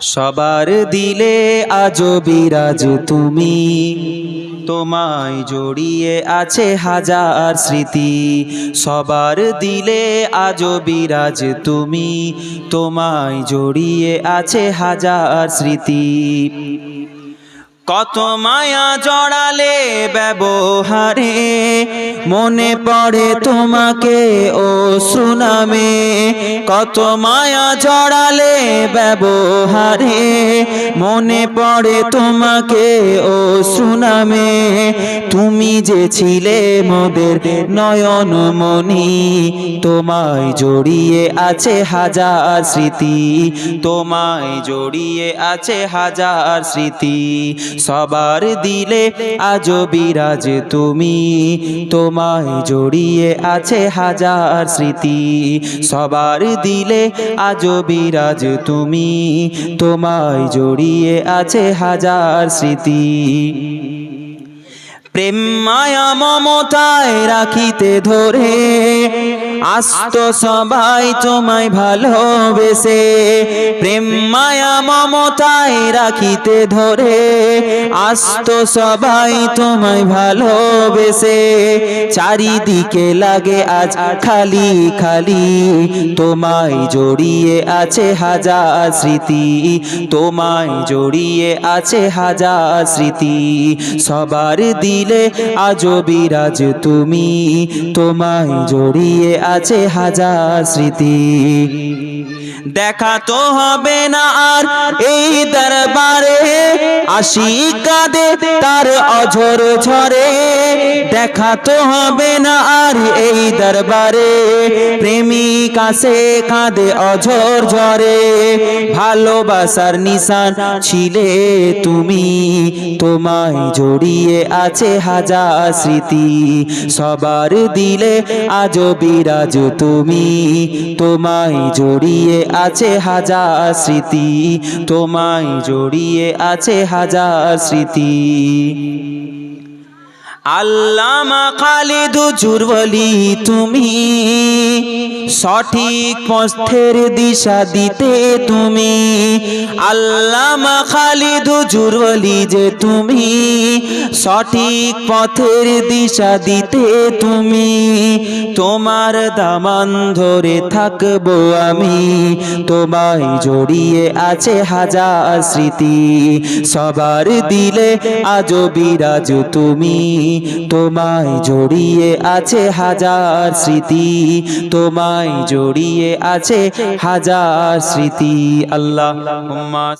সবার দিলে আজ বিরাজ তুমি। তোমায় জড়িয়ে আছে হাজার স্মৃতি। সবার দিলে আজ বিরাজ তুমি। তোমায় জড়িয়ে আছে হাজার স্মৃতি। কত মায়া জড়ালে ব্যবহারে মনে পড়ে তোমাকে ও সুনামে। কত মায়া জড়ালে ব্যবহারে মনে পড়ে তোমাকে, ও সুনামে। তুমি যে ছিলে মোদের নয়ন মনি তোমায় জড়িয়ে আছে হাজার স্মৃতি, তোমায় জড়িয়ে আছে হাজার স্মৃতি। সবার দিলে আজ বিরাজ তুমি, তোমায় জড়িয়ে আছে হাজার স্মৃতি। সবার দিলে আজ বিরাজ তুমি, তোমায় জড়িয়ে আছে হাজার স্মৃতি। প্রেম মায়া মমতায় রাখিতে ধরে, আস্ত সবাই তোমায় ভালোবেসে। প্রেম মায়া মমতায় রাখিতে ধরে, আস্ত সবাই তোমায় ভালোবেসে। চারিদিকে লাগে আজ খালি খালি, তোমায় জড়িয়ে আছে হাজার স্মৃতি, তোমায় জড়িয়ে আছে হাজার স্মৃতি। সবার দিলে আজো বিরাজ তুমি। তোমায় জড়িয়ে আছে হাজার স্মৃতি। দেখা তো হবে না আর এই দরবারে। আসি কাঁদে, তার অঝর ঝরে। দেখা তো হবে না আর এই দরবারে। প্রেমিক আসে কাঁদে, অঝর ঝরে। ভালোবাসার নিশান ছিলে তুমি। তোমায় জড়িয়ে আছে হাজার স্মৃতি। সবার দিলে আজো বিরাজ তুমি। তোমায় জড়িয়ে আছে হাজার স্মৃতি। তোমায় জড়িয়ে আছে হাজার স্মৃতি। আল্লামা খালিদ জুরবলি তুমি সঠিক পথের দিশা দিতে তুমি। আল্লামা খালিদ জুরবলি যে তুমি সঠিক পথের দিশা দিতে তুমি। তোমার দামান ধরে থাকব আমি। তোমায় জড়িয়ে আছে হাজার স্মৃতি। সবার দিলে আজো বিরাজ তুমি। তোমায় জড়িয়ে আছে হাজার স্মৃতি। তোমায় জড়িয়ে আছে হাজার স্মৃতি। আল্লাহ